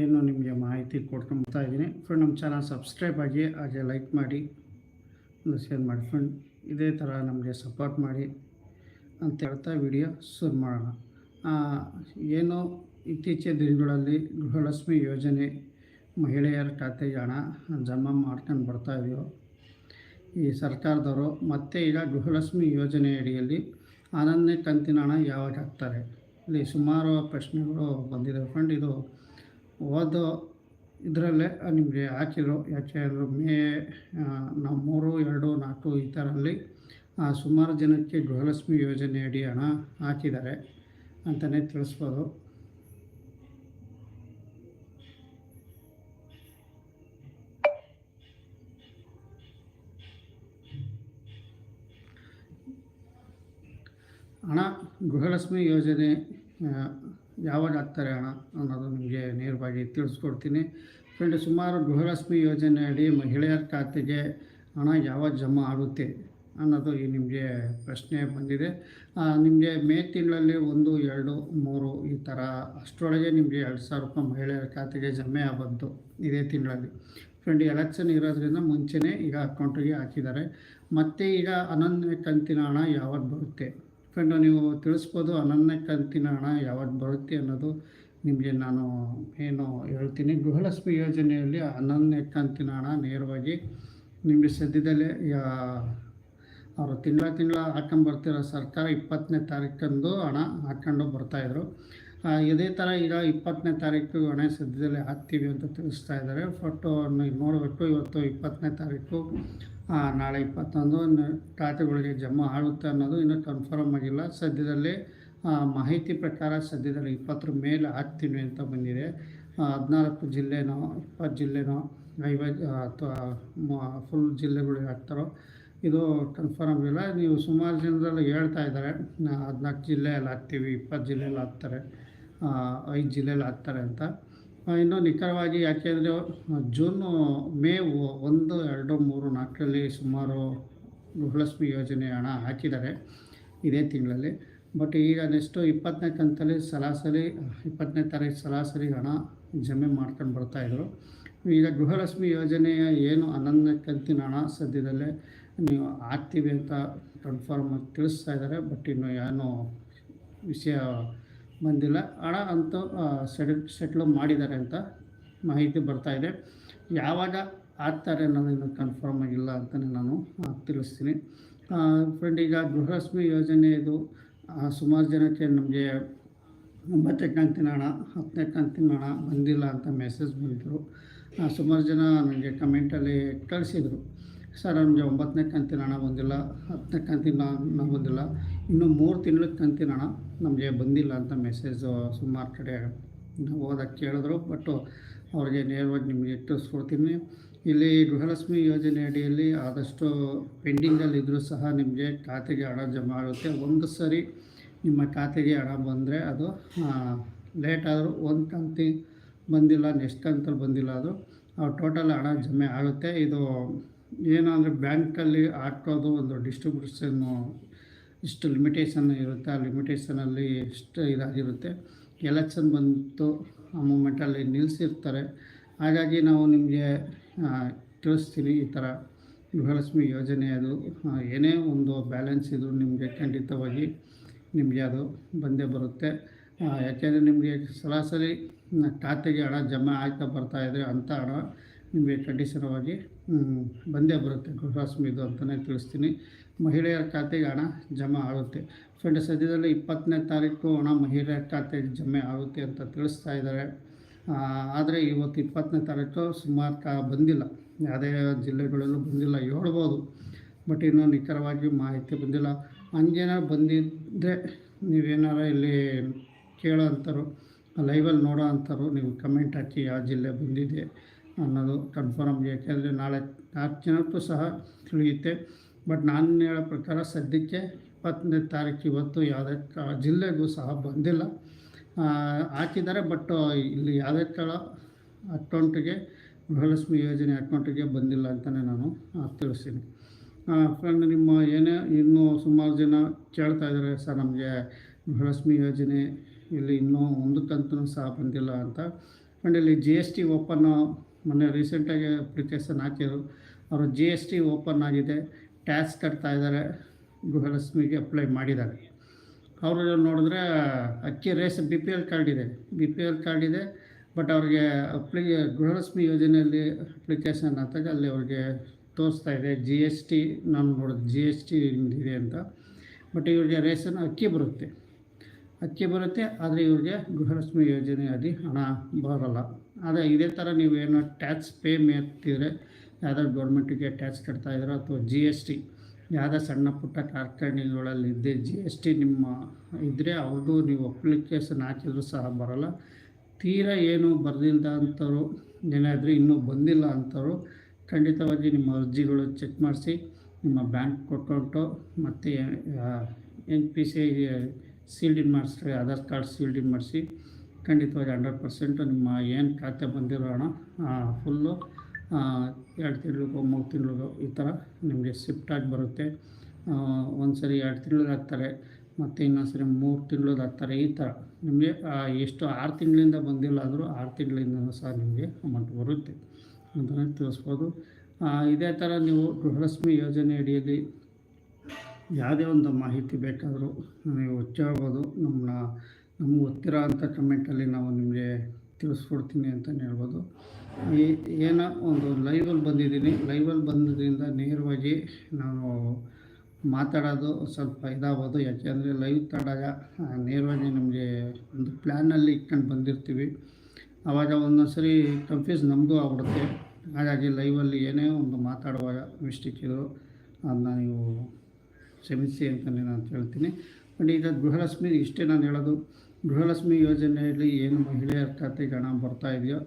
ಏನು ನಿಮಗೆ ಮಾಹಿತಿ ಕೊಡ್ಕೊಂಬರ್ತಾ ಇದ್ದೀನಿ. ಫ್ರೆಂಡ್ ನಮ್ಮ ಚಾನಲ್ ಸಬ್ಸ್ಕ್ರೈಬ್ ಆಗಿ, ಹಾಗೆ ಲೈಕ್ ಮಾಡಿ, ಒಂದು ಶೇರ್ ಮಾಡಿ. ಫ್ರೆಂಡ್ ಇದೇ ಥರ ನಮಗೆ ಸಪೋರ್ಟ್ ಮಾಡಿ ಅಂತ ಹೇಳ್ತಾ ವಿಡಿಯೋ ಶುರು ಮಾಡೋಣ. ಏನು ಇತ್ತೀಚಿನ ದಿನಗಳಲ್ಲಿ ಗೃಹಲಕ್ಷ್ಮಿ ಯೋಜನೆ ಮಹಿಳೆಯರ ಖಾತೆಗೆ ಹಣ ಜಮಾ ಮಾಡ್ಕೊಂಡು ಬರ್ತಾ ಇದೆಯೋ, ಈ ಸರ್ಕಾರದವರು, ಮತ್ತೆ ಈಗ ಗೃಹಲಕ್ಷ್ಮಿ ಯೋಜನೆ ಅಡಿಯಲ್ಲಿ ಹನ್ನೊಂದನೇ ಕಂತಿನ ಹಣ ಯಾವಾಗ ಹಾಕ್ತಾರೆ? ಇಲ್ಲಿ ಸುಮಾರು ಪ್ರಶ್ನೆಗಳು ಬಂದಿದೆ. ಫ್ರೆಂಡ್ ಇದು ಓದೋ ಇದರಲ್ಲೇ ನಿಮಗೆ ಹಾಕಿದ್ರು ಯಾಕೆ ಅಂದರೆ ಮೇ ನಾವು ಮೂರು, ಎರಡು, ನಾಲ್ಕು ಈ ಥರಲ್ಲಿ ಸುಮಾರು ಜನಕ್ಕೆ ಗೃಹಲಕ್ಷ್ಮಿ ಯೋಜನೆ ಅಡಿ ಹಣ ಹಾಕಿದ್ದಾರೆ ಅಂತಲೇ ತಿಳಿಸ್ಬೋದು. ಹಣ ಗೃಹಲಕ್ಷ್ಮಿ ಯೋಜನೆ ಯಾವಾಗ ಆಗ್ತಾರೆ ಹಣ ಅನ್ನೋದು ನಿಮಗೆ ನೇರವಾಗಿ ತಿಳಿಸ್ಕೊಡ್ತೀನಿ. ಫ್ರೆಂಡ್, ಸುಮಾರು ಗೃಹಲಕ್ಷ್ಮಿ ಯೋಜನೆಯಡಿ ಮಹಿಳೆಯರ ಖಾತೆಗೆ ಹಣ ಯಾವಾಗ ಜಮಾ ಆಗುತ್ತೆ ಅನ್ನೋದು ಈ ನಿಮಗೆ ಪ್ರಶ್ನೆ ಬಂದಿದೆ. ನಿಮಗೆ ಮೇ ತಿಂಗಳಲ್ಲಿ ಒಂದು, ಎರಡು, ಮೂರು ಈ ಥರ ಅಷ್ಟರೊಳಗೆ ನಿಮಗೆ ಎರಡು ಸಾವಿರ ರೂಪಾಯಿ ಮಹಿಳೆಯರ ಖಾತೆಗೆ ಜಮೆ ಆಗೋದು ಇದೇ ತಿಂಗಳಲ್ಲಿ. ಫ್ರೆಂಡ್ ಎಲೆಕ್ಷನ್ ಇರೋದ್ರಿಂದ ಮುಂಚೆನೇ ಈಗ ಅಕೌಂಟಿಗೆ ಹಾಕಿದ್ದಾರೆ. ಮತ್ತು ಈಗ ಅನನ್ಯ ಕಂತಿನ ಹಣ ಯಾವಾಗ ಬರುತ್ತೆ? ಫ್ರೆಂಡ್ ನೀವು ತಿಳಿಸ್ಬೋದು, ಅನನ್ಯ ಕಂತಿನ ಹಣ ಯಾವಾಗ ಬರುತ್ತೆ ಅನ್ನೋದು ನಿಮಗೆ ನಾನು ಏನು ಹೇಳ್ತೀನಿ. ಗೃಹಲಕ್ಷ್ಮಿ ಯೋಜನೆಯಲ್ಲಿ ಅನನ್ಯ ಕಂತಿನ ಹಣ ನೇರವಾಗಿ ನಿಮಗೆ ಸದ್ಯದಲ್ಲೇ ಅವರು ತಿಂಗಳ ತಿಂಗಳ ಹಾಕೊಂಡ್ಬರ್ತಿರೋ ಸರ್ಕಾರ ಇಪ್ಪತ್ತನೇ ತಾರೀಕಂದು ಹಣ ಹಾಕ್ಕೊಂಡು ಬರ್ತಾಯಿದ್ರು ಇದೇ ಥರ ಈಗ ಇಪ್ಪತ್ತನೇ ತಾರೀಕು ಹಣ ಸದ್ಯದಲ್ಲೇ ಹಾಕ್ತೀವಿ ಅಂತ ತಿಳಿಸ್ತಾ ಇದ್ದಾರೆ. ಫೋಟೋವನ್ನು ನೋಡಬೇಕು ಇವತ್ತು ಇಪ್ಪತ್ತನೇ ತಾರೀಕು ನಾಳೆ ಇಪ್ಪತ್ತೊಂದು ಖಾತೆಗಳಿಗೆ ಜಮಾ ಆಗುತ್ತೆ ಅನ್ನೋದು ಇನ್ನೂ ಕನ್ಫರ್ಮ್ ಆಗಿಲ್ಲ. ಸದ್ಯದಲ್ಲೇ ಮಾಹಿತಿ ಪ್ರಕಾರ ಸದ್ಯದಲ್ಲಿ ಇಪ್ಪತ್ತರ ಮೇಲೆ ಹಾಕ್ತೀನಿ ಅಂತ ಬಂದಿದೆ. ಹದಿನಾಲ್ಕು ಜಿಲ್ಲೆನೋ, ಇಪ್ಪತ್ತು ಜಿಲ್ಲೆನೋ, ಐವತ್ತು ಅಥವಾ ಫುಲ್ ಜಿಲ್ಲೆಗಳು ಹಾಕ್ತಾರೋ, ಇದು ಕನ್ಫರ್ಮ್ ಇಲ್ಲ ನೀವು ಸುಮಾರು ಜನರೆಲ್ಲ ಹೇಳ್ತಾ ಇದ್ದಾರೆ ಹದಿನಾಲ್ಕು ಜಿಲ್ಲೆಯಲ್ಲಿ ಹಾಕ್ತೀವಿ, ಇಪ್ಪತ್ತು ಜಿಲ್ಲೆಯಲ್ಲಿ ಹಾಕ್ತಾರೆ ಐದು ಜಿಲ್ಲೆಯಲ್ಲಿ ಹಾಕ್ತಾರೆ ಅಂತ. ಇನ್ನು ನಿಖರವಾಗಿ ಯಾಕೆಂದರೆ ಜೂನು, ಮೇ ಒಂದು, ಎರಡು, ಮೂರು ನಾಲ್ಕರಲ್ಲಿ ಸುಮಾರು ಗೃಹಲಕ್ಷ್ಮಿ ಯೋಜನೆ ಹಣ ಹಾಕಿದ್ದಾರೆ ಇದೇ ತಿಂಗಳಲ್ಲಿ. ಬಟ್ ಈಗ ನೆಕ್ಸ್ಟು ಇಪ್ಪತ್ತನೇ ಕಂತಲ್ಲಿ ಸರಾಸರಿ, ಇಪ್ಪತ್ತನೇ ತಾರೀಕು ಸರಾಸರಿ ಹಣ ಜಮೆ ಮಾಡ್ಕೊಂಡು ಬರ್ತಾಯಿದ್ರು ಈಗ ಗೃಹಲಕ್ಷ್ಮಿ ಯೋಜನೆಯ ಏನು ಹನ್ನೊಂದನೇ ಕಂತಿನ ಹಣ ಸದ್ಯದಲ್ಲೇ ನೀವು ಹಾಕ್ತೀವಿ ಅಂತ ಕನ್ಫರ್ಮ್ ತಿಳಿಸ್ತಾ ಇದ್ದಾರೆ. ಬಟ್ ಇನ್ನು ಏನು ವಿಷಯ ಬಂದಿಲ್ಲ. ಹಣ ಅಂತೂ ಸೆಟಲ್ ಸೆಟ್ಲ್ ಮಾಡಿದ್ದಾರೆ ಅಂತ ಮಾಹಿತಿ ಬರ್ತಾಯಿದೆ ಯಾವಾಗ ಆಗ್ತಾರೆ ಅನ್ನೋದು ಕನ್ಫರ್ಮ್ ಆಗಿಲ್ಲ ಅಂತಲೇ ನಾನು ತಿಳಿಸ್ತೀನಿ. ಫ್ರೆಂಡ್ ಈಗ ಗೃಹಲಕ್ಷ್ಮಿ ಯೋಜನೆ ಇದು ಸುಮಾರು ಜನಕ್ಕೆ ನಮಗೆ ಒಂಬತ್ತನೇ ಕಂತಿನ ಹಣ ಹತ್ತನೇ ಕಂತಿನ ಹಣ ಬಂದಿಲ್ಲ ಅಂತ ಮೆಸೇಜ್ ಬಂದಿದ್ದರು ಆ, ಸುಮಾರು ಜನ ನನಗೆ ಕಮೆಂಟಲ್ಲಿ ಕಳಿಸಿದರು. ಸರ್ ನಮಗೆ ಒಂಬತ್ತನೇ ಕಂತಿನ ಹಣ ಬಂದಿಲ್ಲ, ಹತ್ತನೇ ಕಂತಿನ ಹಣ ಬಂದಿಲ್ಲ. ಇನ್ನು ಮೂರು ತಿಂಗಳ ಕಂತಿನ ಹಣ ನಮಗೆ ಬಂದಿಲ್ಲ ಅಂತ ಮೆಸೇಜು ಸುಮಾರು ಕಡೆ ಓದಕ್ಕೆ ಕೇಳಿದ್ರು. ಬಟ್ಟು ಅವ್ರಿಗೆ ನೇರವಾಗಿ ನಿಮಗೆ ತಿಳಿಸ್ಕೊಡ್ತೀನಿ ಇಲ್ಲಿ ಗೃಹಲಕ್ಷ್ಮಿ ಯೋಜನೆ ಅಡಿಯಲ್ಲಿ ಆದಷ್ಟು ಪೆಂಡಿಂಗಲ್ಲಿದ್ದರೂ ಸಹ ನಿಮಗೆ ಖಾತೆಗೆ ಹಣ ಜಮಾ ಆಗುತ್ತೆ. ಒಂದು ಸರಿ ನಿಮ್ಮ ಖಾತೆಗೆ ಹಣ ಬಂದರೆ ಅದು ಲೇಟ್ ಆದರೂ ಒಂದು ಕಂತಿ ಬಂದಿಲ್ಲ ನೆಕ್ಸ್ಟ್ ಕಂತಲ್ಲಿ ಬಂದಿಲ್ಲ ಅದು ಟೋಟಲ್ ಹಣ ಜಮೆ ಆಗುತ್ತೆ. ಇದು ಏನು ಅಂದರೆ ಬ್ಯಾಂಕಲ್ಲಿ ಹಾಕೋದು, ಒಂದು ಡಿಸ್ಟ್ರಿಬ್ಯೂಷನ್ನು ಇಷ್ಟು ಲಿಮಿಟೇಷನ್ ಇರುತ್ತೆ ಆ ಲಿಮಿಟೇಷನಲ್ಲಿ ಎಷ್ಟು ಇದಾಗಿರುತ್ತೆ. ಎಲೆಕ್ಷನ್ ಬಂತು, ಆ ಮೂಮೆಂಟಲ್ಲಿ ನಿಲ್ಲಿಸಿರ್ತಾರೆ ಹಾಗಾಗಿ ನಾವು ನಿಮಗೆ ತಿಳಿಸ್ತೀನಿ ಈ ಥರ ಗೃಹಲಕ್ಷ್ಮಿ ಯೋಜನೆ ಅದು ಏನೇ ಒಂದು ಬ್ಯಾಲೆನ್ಸ್ ಇದ್ದರೂ ನಿಮಗೆ ಖಂಡಿತವಾಗಿ ನಿಮಗೆ ಅದು ಬಂದೇ ಬರುತ್ತೆ. ಯಾಕೆಂದರೆ ನಿಮಗೆ ಸರಾಸರಿ ಖಾತೆಗೆ ಹಣ ಜಮಾ ಆಗ್ತಾ ಬರ್ತಾ ಇದೆ ಅಂಥ ಹಣ ನಿಮಗೆ ಖಂಡಿತವಾಗಿ ಬಂದೇ ಬರುತ್ತೆ ಗೃಹಲಕ್ಷ್ಮಿದು ಅಂತಲೇ ತಿಳಿಸ್ತೀನಿ. ಮಹಿಳೆಯರ ಖಾತೆಗೆ ಹಣ ಜಮಾ ಆಗುತ್ತೆ. ಫ್ರೆಂಡ್ ಸದ್ಯದಲ್ಲಿ ಇಪ್ಪತ್ತನೇ ತಾರೀಕು ಹಣ ಮಹಿಳೆಯರ ಖಾತೆಗೆ ಜಮೆ ಆಗುತ್ತೆ ಅಂತ ತಿಳಿಸ್ತಾ ಇದ್ದಾರೆ. ಆದರೆ ಇವತ್ತು ಇಪ್ಪತ್ತನೇ ತಾರೀಕು ಸುಮಾರು ಕಾ ಬಂದಿಲ್ಲ. ಯಾವುದೇ ಜಿಲ್ಲೆಗಳಲ್ಲೂ ಬಂದಿಲ್ಲ ಹೇಳ್ಬೋದು. ಬಟ್ ಇನ್ನೂ ನಿಖರವಾಗಿ ಮಾಹಿತಿ ಬಂದಿಲ್ಲ. ಹಂಗೇನಾರು ಬಂದಿದ್ದರೆ ನೀವೇನಾರ ಇಲ್ಲಿ ಕೇಳೋ ಅಂತಾರೋ ಲೈವಲ್ಲಿ ನೋಡೋ ಅಂತಾರೋ ನೀವು ಕಮೆಂಟ್ ಹಾಕಿ ಯಾವ ಜಿಲ್ಲೆ ಬಂದಿದೆ. ಅನ್ನೋದು ಕನ್ಫರ್ಮ್ ಯಾಕೆಂದರೆ ನಾಳೆ ನಾಲ್ಕು ಜನಕ್ಕೂ ಸಹ ತಿಳಿಯುತ್ತೆ. ಬಟ್ ನಾನು ಹೇಳೋ ಪ್ರಕಾರ ಸದ್ಯಕ್ಕೆ ಇಪ್ಪತ್ತನೇ ತಾರೀಕು ಇವತ್ತು ಯಾವುದೇ ಜಿಲ್ಲೆಗೂ ಸಹ ಬಂದಿಲ್ಲ. ಹಾಕಿದ್ದಾರೆ ಬಟ್ ಇಲ್ಲಿ ಯಾವುದೇ ಕಾಲ ಅಕೌಂಟಿಗೆ, ಗೃಹಲಕ್ಷ್ಮಿ ಯೋಜನೆ ಅಕೌಂಟಿಗೆ ಬಂದಿಲ್ಲ ಅಂತಲೇ ನಾನು ತಿಳಿಸ್ತೀನಿ. ಫ್ರೆಂಡ್ ನಿಮ್ಮ ಏನೇ ಇನ್ನೂ ಸುಮಾರು ಜನ ಕೇಳ್ತಾ ಇದ್ದಾರೆ, ಸರ್ ನಮಗೆ ಗೃಹಲಕ್ಷ್ಮಿ ಯೋಜನೆ ಇಲ್ಲಿ ಇನ್ನೂ ಒಂದು ಸಹ ಬಂದಿಲ್ಲ ಅಂತ. ಆ್ಯಂಡ್ ಇಲ್ಲಿ ಜಿ ಎಸ್ ಟಿ ಓಪನ್ನು ಮೊನ್ನೆ ರೀಸೆಂಟಾಗಿ ಅಪ್ಲಿಕೇಶನ್ ಹಾಕಿದ್ರು ಅವರು ಜಿ ಎಸ್ ಟಿ ಓಪನ್ ಆಗಿದೆ ಟ್ಯಾಕ್ಸ್ ಕಟ್ತಾ ಇದ್ದಾರೆ, ಗೃಹಲಕ್ಷ್ಮಿಗೆ ಅಪ್ಲೈ ಮಾಡಿದ್ದಾರೆ. ಅವರು ನೋಡಿದ್ರೆ ಅಕ್ಕಿ ರೇಸ್ ಬಿ ಪಿ ಎಲ್ ಕಾರ್ಡ್ ಇದೆ ಬಿ ಪಿ ಎಲ್ ಕಾರ್ಡ್ ಇದೆ ಬಟ್ ಅವ್ರಿಗೆ ಅಪ್ಲಿ ಗೃಹಲಕ್ಷ್ಮಿ ಯೋಜನೆಯಲ್ಲಿ ಅಪ್ಲಿಕೇಶನ್ ಹಾಕಿದಾಗ ಅಲ್ಲಿ ಅವ್ರಿಗೆ ತೋರಿಸ್ತಾ ಇದೆ ಜಿ ಎಸ್ ಟಿ ನಾನು ನೋಡೋದು ಜಿ ಎಸ್ ಟಿ ಇದೆ ಅಂತ. ಬಟ್ ಇವ್ರಿಗೆ ರೇಷನ್ ಅಕ್ಕಿ ಬರುತ್ತೆ. ಅಕ್ಕಿ ಬರುತ್ತೆ, ಆದರೆ ಇವ್ರಿಗೆ ಗೃಹಲಕ್ಷ್ಮಿ ಯೋಜನೆ ಅಲ್ಲಿ ಹಣ ಬರೋಲ್ಲ. ಆದರೆ ಇದೇ ಥರ ಏನೋ ಟ್ಯಾಕ್ಸ್ ಪೇ ಮಾಡ್ತಿದ್ರೆ ಯಾವ್ದಾದ್ರು ಗೌರ್ಮೆಂಟಿಗೆ ಟ್ಯಾಕ್ಸ್ ಕಟ್ತಾ ಇದ್ದೀರೋ ಅಥವಾ ಜಿ ಎಸ್ ಟಿ ಯಾವುದೇ ಸಣ್ಣ ಪುಟ್ಟ ಕಾರ್ಖಾನೆಗಳಲ್ಲಿ ಇದ್ದೆ ಜಿ ಎಸ್ ಟಿ ನಿಮ್ಮ ಇದ್ದರೆ ಅವ್ರದ್ದು ನೀವು ಅಪ್ಲಿಕೇಶನ್ ಹಾಕಿದ್ರು ಸಹ ಬರೋಲ್ಲ. ತೀರಾ ಏನು ಬರೆದಿಲ್ಲ ಅಂಥವ್ರು ಏನಾದರೂ ಇನ್ನೂ ಬಂದಿಲ್ಲ ಅಂಥವ್ರು ಖಂಡಿತವಾಗಿ ನಿಮ್ಮ ಅರ್ಜಿಗಳು ಚೆಕ್ ಮಾಡಿಸಿ, ನಿಮ್ಮ ಬ್ಯಾಂಕ್ ಅಕೌಂಟು ಮತ್ತು N P C seeded in ಮಾಡಿಸ್ರಿ Aadhaar card seeded in ಮಾಡಿಸಿ ಖಂಡಿತವಾಗಿ ಹಂಡ್ರೆಡ್ ಪರ್ಸೆಂಟು ನಿಮ್ಮ ಏನು ಖಾತೆ ಬಂದಿರೋ ಹಣ ಫುಲ್ಲು ಎರಡು ತಿಂಗಳಿಗೋ, ಮೂರು ತಿಂಗಳಿಗೋ ಈ ಥರ ನಿಮಗೆ ಶಿಫ್ಟಾಗಿ ಬರುತ್ತೆ. ಒಂದು ಸರಿ ಎರಡು ತಿಂಗಳಿಗೆ ಹಾಕ್ತಾರೆ, ಮತ್ತು ಇನ್ನೊಂದು ಸರಿ ಮೂರು ತಿಂಗಳಿಗೆ ಹಾಕ್ತಾರೆ, ಈ ಥರ. ನಿಮಗೆ ಎಷ್ಟು ಆರು ತಿಂಗಳಿಂದ ಬಂದಿಲ್ಲ ಆದರೂ ಆರು ತಿಂಗಳಿಂದ ಸಹ ನಿಮಗೆ ಅಮೌಂಟ್ ಬರುತ್ತೆ. ಅಂತಲೇ ತಿಳಿಸ್ಬೋದು. ಇದೇ ಥರ ನೀವು ಗೃಹಲಕ್ಷ್ಮಿ ಯೋಜನೆ ಅಡಿಯಲ್ಲಿ ಯಾವುದೇ ಒಂದು ಮಾಹಿತಿ ಬೇಕಾದರೂ ನೀವು ಹೆಚ್ಚಾಗ್ಬೋದು ನಮ್ಮನ್ನ ನಮ್ಗೆ ಗೊತ್ತಿರೋ ಅಂಥ ಕಮೆಂಟಲ್ಲಿ ನಾವು ನಿಮಗೆ ತಿಳಿಸ್ಕೊಡ್ತೀನಿ ಅಂತಲೇ ಹೇಳ್ಬೋದು. ಈ ಏನೋ ಒಂದು ಲೈವಲ್ಲಿ ಬಂದಿದ್ದೀನಿ. ಲೈವಲ್ಲಿ ಬಂದಿದ್ದರಿಂದ ನೇರವಾಗಿ ನಾನು ಮಾತಾಡೋದು ಸ್ವಲ್ಪ ಇದಾಗೋದು ಯಾಕೆಂದರೆ ಲೈವ್ ತಡಾಗ ನೇರವಾಗಿ ನಮಗೆ ಒಂದು ಪ್ಲ್ಯಾನಲ್ಲಿ ಇಟ್ಕೊಂಡು ಬಂದಿರ್ತೀವಿ. ಆವಾಗ ಒಂದೊಂದು ಸರಿ ಕನ್ಫ್ಯೂಸ್ ನಮಗೂ ಆಗ್ಬಿಡುತ್ತೆ. ಹಾಗಾಗಿ ಲೈವಲ್ಲಿ ಏನೇ ಒಂದು ಮಾತಾಡುವಾಗ ಮಿಸ್ಟೇಕ್ ಇದ್ರು ಅದನ್ನ ನೀವು ಕ್ಷಮಿಸಿ ಅಂತಲೇ ನಾನು ಹೇಳ್ತೀನಿ. ಬಟ್ ಈಗ ಗೃಹಲಕ್ಷ್ಮಿ ಇಷ್ಟೇ ನಾನು ಹೇಳೋದು. ಗೃಹಲಕ್ಷ್ಮಿ ಯೋಜನೆಯಲ್ಲಿ ಏನು ಮಹಿಳೆಯರ ಖಾತೆಗೆ ಹಣ ಬರ್ತಾ ಇದೆಯೋ,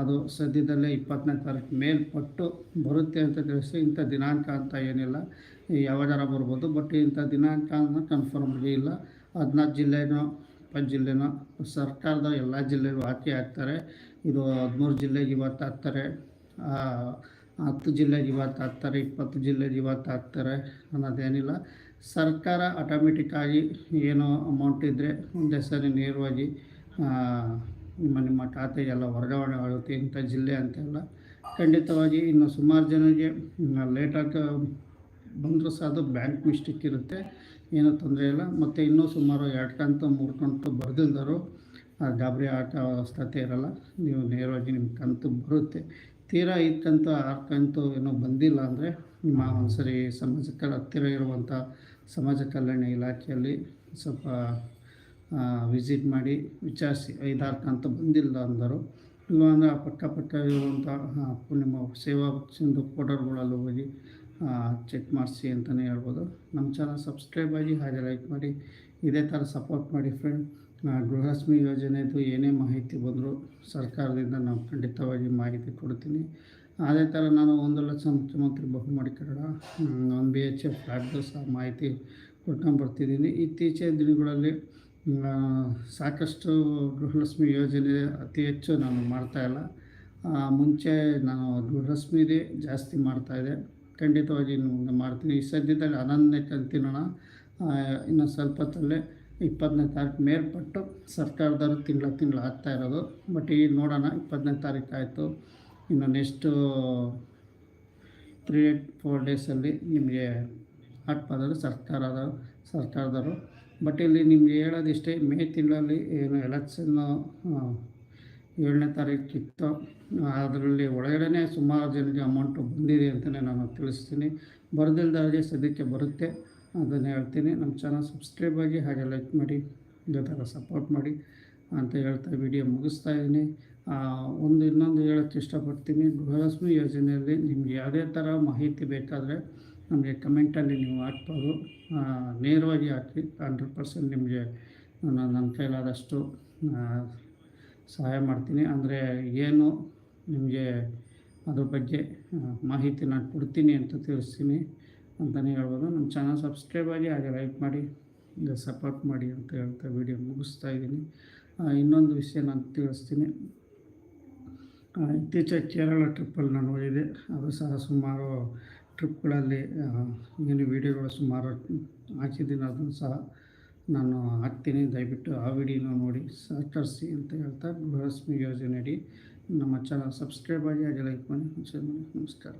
ಅದು ಸದ್ಯದಲ್ಲೇ ಇಪ್ಪತ್ತನೇ ತಾರೀಕು ಮೇಲ್ಪಟ್ಟು ಬರುತ್ತೆ ಅಂತ ತಿಳಿಸಿ ಇಂಥ ದಿನಾಂಕ ಅಂತ ಏನಿಲ್ಲ ಯಾವಾಗಾರ ಬರ್ಬೋದು, ಬಟ್ ಇಂಥ ದಿನಾಂಕ ಅಂತ ಕನ್ಫರ್ಮ್ ಇಲ್ಲ. ಹದಿನಾಲ್ಕು ಜಿಲ್ಲೆನೋ, ಇಪ್ಪತ್ತು ಜಿಲ್ಲೆನೋ, ಸರ್ಕಾರದ ಎಲ್ಲ ಜಿಲ್ಲೆಗೂ ಹಾಕಿ ಹಾಕ್ತಾರೆ ಇದು ಹದಿಮೂರು ಜಿಲ್ಲೆಗೆ ಇವತ್ತು ಹಾಕ್ತಾರೆ ಹತ್ತು ಜಿಲ್ಲೆಗೆ ಇವತ್ತು ಹಾಕ್ತಾರೆ ಇಪ್ಪತ್ತು ಜಿಲ್ಲೆಗೆ ಇವತ್ತು ಹಾಕ್ತಾರೆ ಅನ್ನೋದೇನಿಲ್ಲ. ಸರ್ಕಾರ ಆಟೋಮೆಟಿಕ್ಕಾಗಿ ಏನೋ ಅಮೌಂಟ್ ಇದ್ದರೆ ಒಂದೇ ಸರಿ ನೇರವಾಗಿ ನಿಮ್ಮ ನಿಮ್ಮ ಖಾತೆಗೆಲ್ಲ ವರ್ಗಾವಣೆ ಆಗುತ್ತೆ ಇಂಥ ಜಿಲ್ಲೆ ಅಂತೆಲ್ಲ. ಖಂಡಿತವಾಗಿ ಇನ್ನು ಸುಮಾರು ಜನರಿಗೆ ಲೇಟಾಗಿ ಬಂದರೂ ಸಹ ಅದು ಬ್ಯಾಂಕ್ ಮಿಸ್ಟೇಕ್ ಇರುತ್ತೆ. ಏನೂ ತೊಂದರೆ ಇಲ್ಲ. ಮತ್ತು ಇನ್ನೂ ಸುಮಾರು ಎರಡು ಕಂತು, ಮೂರು ಕಂತು ಬರೆದಿಲ್ದರು ಗಾಬರಿ ಆಟ ಅವಸ್ಥತೆ ಇರಲ್ಲ. ನೀವು ನೇರವಾಗಿ ನಿಮ್ಮ ಕಂತು ಬರುತ್ತೆ. ತೀರಾ ಐದು ಕಂತು, ಆರು ಕಂತು ಏನೋ ಬಂದಿಲ್ಲ ಅಂದರೆ ನಿಮ್ಮ ಒಂದ್ಸರಿ ಸಮಾಜಕ್ಕೆ ಹತ್ತಿರ ಇರುವಂಥ ಸಮಾಜ ಕಲ್ಯಾಣ ಇಲಾಖೆಯಲ್ಲಿ ಸ್ವಲ್ಪ ವಿಸಿಟ್ ಮಾಡಿ ವಿಚಾರಿಸಿ. ಐದಾರು ಕಂತು ಬಂದಿಲ್ಲ ಅಂದರು. ಇಲ್ಲಾಂದರೆ ಆ ಪಕ್ಕ ಪಕ್ಕ ಇರುವಂಥ ನಿಮ್ಮ ಸೇವಾ ಸಿಂಧು ಪೋರ್ಟಲ್ಗಳಲ್ಲಿ ಹೋಗಿ ಚೆಕ್ ಮಾಡಿಸಿ ಅಂತಲೇ ಹೇಳ್ಬೋದು. ನಮ್ಮ ಚಾನಲ್ ಸಬ್ಸ್ಕ್ರೈಬ್ ಆಗಿ ಹಾಗೆ ಲೈಕ್ ಮಾಡಿ, ಇದೇ ಥರ ಸಪೋರ್ಟ್ ಮಾಡಿ ಫ್ರೆಂಡ್ ಗೃಹಲಕ್ಷ್ಮಿ ಯೋಜನೆದು ಏನೇ ಮಾಹಿತಿ ಬಂದರೂ ಸರ್ಕಾರದಿಂದ ನಾವು ಖಂಡಿತವಾಗಿ ಮಾಹಿತಿ ಕೊಡ್ತೀನಿ. ಅದೇ ಥರ ನಾನು ಒಂದು ಲಕ್ಷ ಮುಖ್ಯಮಂತ್ರಿ ಬಹುಮಡಿ ಕನ್ನಡ ಒಂದು ಬಿ ಎಚ್ ಎಫ್ ಫ್ಲ್ಯಾಟ್ದು ಸಹ ಮಾಹಿತಿ ಕೊಟ್ಕೊಂಡ್ಬರ್ತಿದ್ದೀನಿ ಇತ್ತೀಚಿನ ದಿನಗಳಲ್ಲಿ ಸಾಕಷ್ಟು ಗೃಹಲಕ್ಷ್ಮಿ ಯೋಜನೆ ಅತಿ ಹೆಚ್ಚು ನಾನು ಮಾಡ್ತಾಯಿಲ್ಲ ಮುಂಚೆ ನಾನು ಗೃಹಲಕ್ಷ್ಮಿದೇ ಜಾಸ್ತಿ ಮಾಡ್ತಾಯಿದ್ದೆ ಖಂಡಿತವಾಗಿ ಮುಂದೆ ಮಾಡ್ತೀನಿ. ಈ ಸದ್ಯದಲ್ಲಿ ಹನ್ನೊಂದನೇ ಕಂತಿನೋಣ ಇನ್ನು ಸ್ವಲ್ಪ ಹೊತ್ತಲ್ಲೇ ಇಪ್ಪತ್ತನೇ ತಾರೀಕು ಮೇಲ್ಪಟ್ಟು ಸರ್ಕಾರದವರು ತಿಂಗಳ ತಿಂಗಳು ಆಗ್ತಾ ಇರೋದು. ಬಟ್ ಈಗ ನೋಡೋಣ, ಇಪ್ಪತ್ತನೇ ತಾರೀಕು ಆಯಿತು. ಇನ್ನು ನೆಕ್ಸ್ಟು ತ್ರೀ ಫೋರ್ ಡೇಸಲ್ಲಿ ನಿಮಗೆ ಹಾಕ್ಬೋದಾದ್ರೆ ಸರ್ಕಾರದ ಸರ್ಕಾರದವರು ಬಟ್ ಇಲ್ಲಿ ನಿಮಗೆ ಹೇಳೋದಿಷ್ಟೇ ಮೇ ತಿಂಗಳಲ್ಲಿ ಏನು ಎಲೆಕ್ಷನ್ನು ಏಳನೇ ತಾರೀಕು ಇತ್ತು, ಅದರಲ್ಲಿ ಒಳಗಡೆ ಸುಮಾರು ಜನರಿಗೆ ಅಮೌಂಟು ಬಂದಿದೆ ಅಂತಲೇ ನಾನು ತಿಳಿಸ್ತೀನಿ. ಬರದಿಲ್ದಾಗೆ ಸದ್ಯಕ್ಕೆ ಬರುತ್ತೆ ಅದನ್ನು ಹೇಳ್ತೀನಿ. ನಮ್ಮ ಚಾನಲ್ ಸಬ್ಸ್ಕ್ರೈಬ್ ಆಗಿ ಹಾಗೆ ಲೈಕ್ ಮಾಡಿ ಇದೇ ಥರ ಸಪೋರ್ಟ್ ಮಾಡಿ. ಅಂತ ಹೇಳ್ತಾ ವಿಡಿಯೋ ಮುಗಿಸ್ತಾ ಇದ್ದೀನಿ. ಒಂದು ಇನ್ನೊಂದು ಹೇಳಕ್ಕೆ ಇಷ್ಟಪಡ್ತೀನಿ. ಗೃಹಲಕ್ಷ್ಮಿ ಯೋಜನೆಯಲ್ಲಿ ನಿಮ್ಗೆ ಯಾವುದೇ ಥರ ಮಾಹಿತಿ ಬೇಕಾದರೆ ನಮಗೆ ಕಮೆಂಟಲ್ಲಿ ನೀವು ಹಾಕ್ಬೋದು. ನೇರವಾಗಿ ಹಾಕಿ ಹಂಡ್ರೆಡ್ ಪರ್ಸೆಂಟ್ ನಿಮಗೆ ನಾನು ನನ್ನ ಕೈಲಾದಷ್ಟು ಸಹಾಯ ಮಾಡ್ತೀನಿ. ಅಂದರೆ ಏನು ನಿಮಗೆ ಅದ್ರ ಬಗ್ಗೆ ಮಾಹಿತಿ ನಾನು ಕೊಡ್ತೀನಿ ಅಂತ ತಿಳಿಸ್ತೀನಿ ಅಂತಲೇ ಹೇಳ್ಬೋದು. ನಮ್ಮ ಚಾನಲ್ ಸಬ್ಸ್ಕ್ರೈಬ್ ಆಗಿ ಹಾಗೆ ಲೈಕ್ ಮಾಡಿ, ಸಪೋರ್ಟ್ ಮಾಡಿ ಅಂತ ಹೇಳ್ತಾ ವಿಡಿಯೋ ಮುಗಿಸ್ತಾ ಇದ್ದೀನಿ. ಇನ್ನೊಂದು ವಿಷಯ ನಾನು ತಿಳಿಸ್ತೀನಿ. ಇತ್ತೀಚೆಗೆ ಕೇರಳ ಟ್ರಿಪ್ಪಲ್ಲಿ ನಾನು ಹೋಗಿದ್ದೆ. ಅದು ಸಹ ಸುಮಾರು ಟ್ರಿಪ್ಗಳಲ್ಲಿ ಏನು ವೀಡಿಯೋಗಳು ಸುಮಾರು ಹಾಕಿದ್ದೀನಿ. ಅದನ್ನು ಸಹ ನಾನು ಹಾಕ್ತೀನಿ. ದಯವಿಟ್ಟು ಆ ವಿಡಿಯೋನ ನೋಡಿ, ಸಹಕರಿಸಿ ಅಂತ ಹೇಳ್ತಾ ಗೃಹಲಕ್ಷ್ಮಿ ಯೋಜನೆಯಡಿ ನಮ್ಮ ಚಾನಲ್ ಸಬ್ಸ್ಕ್ರೈಬ್ ಆಗಿ ಹಾಗೆ ಲೈಕ್ ಮಾಡಿ. ನಮಸ್ಕಾರ.